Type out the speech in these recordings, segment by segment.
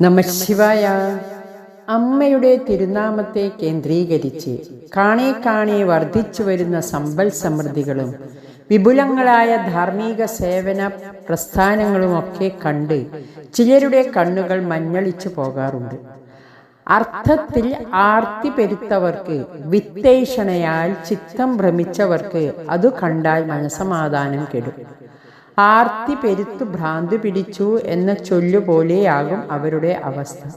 നമശിവായ അമ്മയുടെ തിരുനാമത്തെ കേന്ദ്രീകരിച്ച് കാണെ കാണെ വർദ്ധിച്ചു വരുന്ന സമ്പൽ സമൃദ്ധികളും വിപുലങ്ങളായ ധാർമ്മിക സേവന പ്രസ്ഥാനങ്ങളും ഒക്കെ കണ്ട് ചിലരുടെ കണ്ണുകൾ മഞ്ഞളിച്ചു പോകാറുണ്ട്. അർത്ഥത്തിൽ ആർത്തി പെരുത്തവർക്ക് വിത്തേഷണയാൽ ചിത്തം ഭ്രമിച്ചവർക്ക് അത് കണ്ടാൽ മനസമാധാനം കെടും. ആർത്തി പെരുത്തു ഭ്രാന്ത് പിടിച്ചു എന്ന ചൊല്ലുപോലെയാകും അവരുടെ അവസ്ഥ.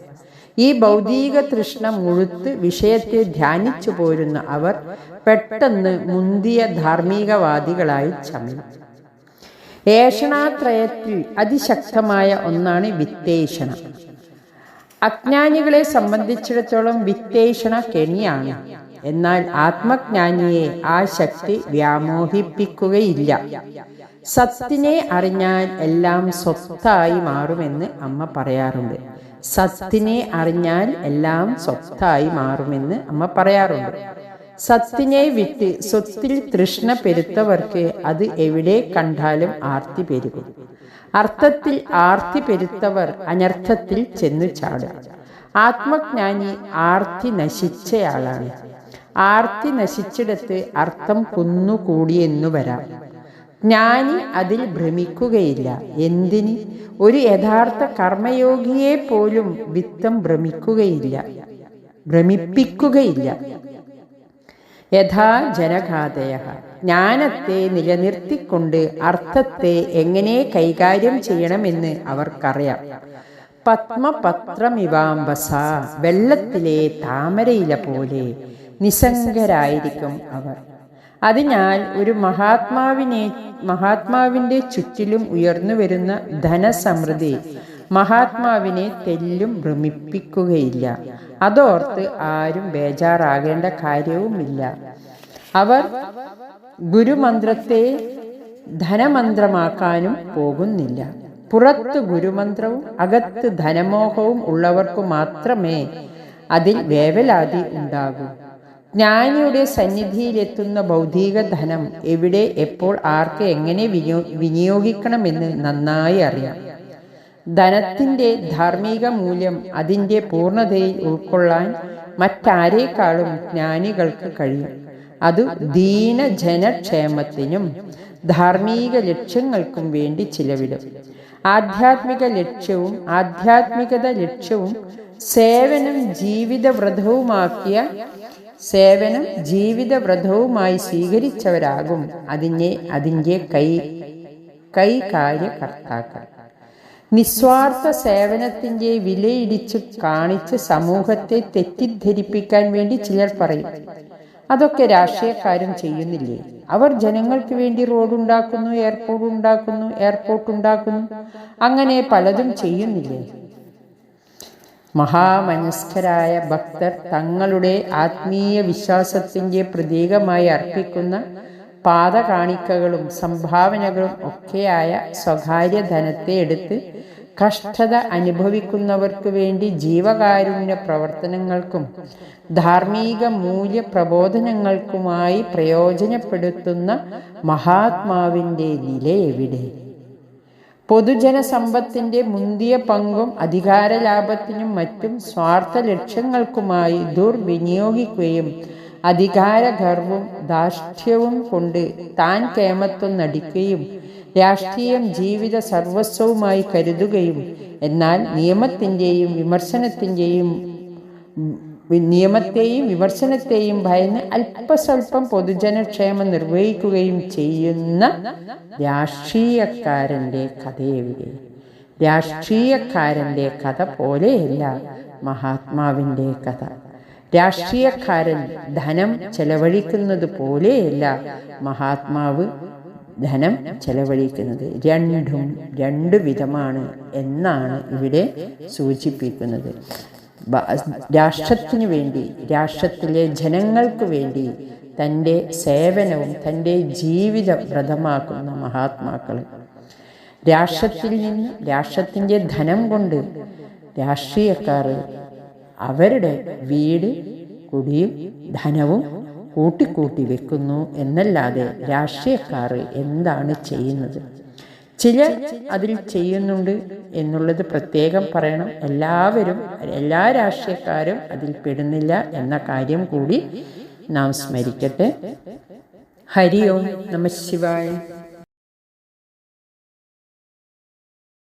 ഈ ഭൗതിക തൃഷ്ണ മുഴുത്ത് വിഷയത്തെ ധ്യാനിച്ചു പോരുന്ന അവർ പെട്ടെന്ന് മുന്തിയ ധാർമ്മികവാദികളായി ചമയും. ഏഷണാത്രയത്തിൽ അതിശക്തമായ ഒന്നാണ് വിത്തേഷണം. അജ്ഞാനികളെ സംബന്ധിച്ചിടത്തോളം വിത്തേഷണ കെണിയാണ്. എന്നാൽ ആത്മജ്ഞാനിയെ ആ ശക്തി വ്യാമോഹിപ്പിക്കുകയില്ല. സത്തിനെ അറിഞ്ഞാൽ എല്ലാം സ്വത്തായി മാറുമെന്ന് അമ്മ പറയാറുണ്ട്. സത്തിനെ അറിഞ്ഞാൽ എല്ലാം സ്വത്തായി മാറുമെന്ന് അമ്മ പറയാറുണ്ട്. സത്തിനെ വിട്ട് സ്വത്തിൽ തൃഷ്ണ പെരുത്തവർക്ക് അത് എവിടെ കണ്ടാലും ആർത്തി പെരുകും. അർത്ഥത്തിൽ ആർത്തി പെരുത്തവർ അനർത്ഥത്തിൽ ചെന്നു ചാടും. ആത്മജ്ഞാനി ആർത്തി നശിച്ചയാളാണ്. ആർത്തി നശിച്ചിടത്ത് അർത്ഥം കുന്നുകൂടിയെന്നു വരാം. ജ്ഞാനി അതിൽ ഭ്രമിക്കുകയില്ല. എന്തിന്? ഒരു യഥാർത്ഥ കർമ്മയോഗിയെ പോലും വിത്തം ഭ്രമിക്കുകയില്ല. ഭ്രമിപ്പിക്കുകയില്ല. യഥാ ജനഘാതയ. ജ്ഞാനത്തെ നിലനിർത്തിക്കൊണ്ട് അർത്ഥത്തെ എങ്ങനെ കൈകാര്യം ചെയ്യണമെന്ന് അവർക്കറിയാം. പത്മപത്രമിവാംബസ വെള്ളത്തിലെ താമരയില പോലെ നിസംഗരായിരിക്കും അവർ. അതിനാൽ ഒരു മഹാത്മാവിനെ മഹാത്മാവിന്റെ ചുറ്റിലും ഉയർന്നു വരുന്ന ധനസമൃദ്ധി മഹാത്മാവിനെ തെല്ലും ഭ്രമിപ്പിക്കുകയില്ല. അതോർത്ത് ആരും ബേജാറാകേണ്ട കാര്യവുമില്ല. അവർ ഗുരുമന്ത്രത്തെ ധനമന്ത്രമാക്കാനും പോകുന്നില്ല. പുറത്ത് ഗുരുമന്ത്രവും അകത്ത് ധനമോഹവും ഉള്ളവർക്കു മാത്രമേ അതിൽ വേവലാതി ഉണ്ടാകൂ. ജ്ഞാനിയുടെ സന്നിധിയിലെത്തുന്ന ഭൗതിക ധനം എവിടെ എപ്പോൾ ആർക്ക് എങ്ങനെ വിനിയോ വിനിയോഗിക്കണമെന്ന് നന്നായി അറിയാം. ധനത്തിന്റെ ധാർമ്മിക മൂല്യം അതിന്റെ പൂർണതയിൽ ഉൾക്കൊള്ളാൻ മറ്റാരേക്കാളും ജ്ഞാനികൾക്ക് കഴിയും. അത് ദീനജനക്ഷേമത്തിനും ധാർമ്മിക ലക്ഷ്യങ്ങൾക്കും വേണ്ടി ചിലവിടും. ആധ്യാത്മിക ലക്ഷ്യവും ആധ്യാത്മികത ലക്ഷ്യവും സേവനം ജീവിതവ്രതവുമാക്കിയ സേവനം ജീവിതവ്രതവുമായി സ്വീകരിച്ചവരാകും അതിനെ അതിന്റെ കൈ കൈകാര്യകർത്താക്കൾ. നിസ്വാർത്ഥ സേവനത്തിന്റെ വിലയിടിച്ച് കാണിച്ച് സമൂഹത്തെ തെറ്റിദ്ധരിപ്പിക്കാൻ വേണ്ടി ചിലർ പറയും അതൊക്കെ രാഷ്ട്രീയക്കാരും ചെയ്യുന്നില്ലേ? അവർ ജനങ്ങൾക്ക് വേണ്ടി റോഡ് ഉണ്ടാക്കുന്നു എയർപോർട്ട് ഉണ്ടാക്കുന്നു എയർപോർട്ട് ഉണ്ടാക്കുന്നു അങ്ങനെ പലതും ചെയ്യുന്നില്ലേ? മഹാമനസ്കരായ ഭക്തർ തങ്ങളുടെ ആത്മീയ വിശ്വാസത്തിന്റെ പ്രതീകമായി അർപ്പിക്കുന്ന പാതകാണിക്കകളും സംഭാവനകളും ഒക്കെയായ സ്വകാര്യ ധനത്തെ എടുത്ത് കഷ്ടത അനുഭവിക്കുന്നവർക്ക് വേണ്ടി ജീവകാരുണ്യ പ്രവർത്തനങ്ങൾക്കും ധാർമ്മിക മൂല്യ പ്രബോധനങ്ങൾക്കുമായി പ്രയോജനപ്പെടുത്തുന്ന മഹാത്മാവിന്റെ നില എവിടെ പൊതുജന സമ്പത്തിന്റെ മുന്തിയ പങ്കും അധികാര ലാഭത്തിനും മറ്റും സ്വാർത്ഥ ലക്ഷ്യങ്ങൾക്കുമായി ദുർവിനിയോഗിക്കുകയും അധികാരഗർവും ധാർഷ്ട്യവും കൊണ്ട് താൻ കേമത്വം നടിക്കുകയും രാഷ്ട്രീയം ജീവിത സർവസ്വവുമായി കരുതുകയും എന്നാൽ നിയമത്തിന്റെയും വിമർശനത്തിന്റെയും നിയമത്തെയും വിമർശനത്തെയും ഭയന്ന് അല്പസ്വല്പം പൊതുജനക്ഷേമം നിർവഹിക്കുകയും ചെയ്യുന്ന രാഷ്ട്രീയക്കാരന്റെ കഥയെവിടെ? രാഷ്ട്രീയക്കാരന്റെ കഥ പോലെയല്ല മഹാത്മാവിന്റെ കഥ. രാഷ്ട്രീയക്കാരൻ ധനം ചെലവഴിക്കുന്നത് പോലെയല്ല മഹാത്മാവ് ധനം ചെലവഴിക്കുന്നത്. രണ്ടും രണ്ട് വിധമാണ് എന്നാണ് ഇവിടെ സൂചിപ്പിക്കുന്നത്. രാഷ്ട്രത്തിനു വേണ്ടി രാഷ്ട്രത്തിലെ ജനങ്ങൾക്ക് വേണ്ടി തന്റെ സേവനവും തന്റെ ജീവിതം വ്രതമാക്കുന്ന മഹാത്മാക്കൾ രാഷ്ട്രത്തിൽ നിന്ന് രാഷ്ട്രത്തിന്റെ ധനം കൊണ്ട് രാഷ്ട്രീയക്കാർ അവരുടെ വീട് കുടിയും ധനവും കൂട്ടിക്കൂട്ടി വെക്കുന്നു എന്നല്ലാതെ രാഷ്ട്രീയക്കാർ എന്താണ് ചെയ്യുന്നത്? ചിലർ അതിൽ ചെയ്യുന്നുണ്ട് എന്നുള്ളത് പ്രത്യേകം പറയണം. എല്ലാവരും എല്ലാ രാഷ്ട്രീയക്കാരും അതിൽ പെടുന്നില്ല എന്ന കാര്യം കൂടി നാം സ്മരിക്കട്ടെ. ഹരി ഓം നമ ശിവായ.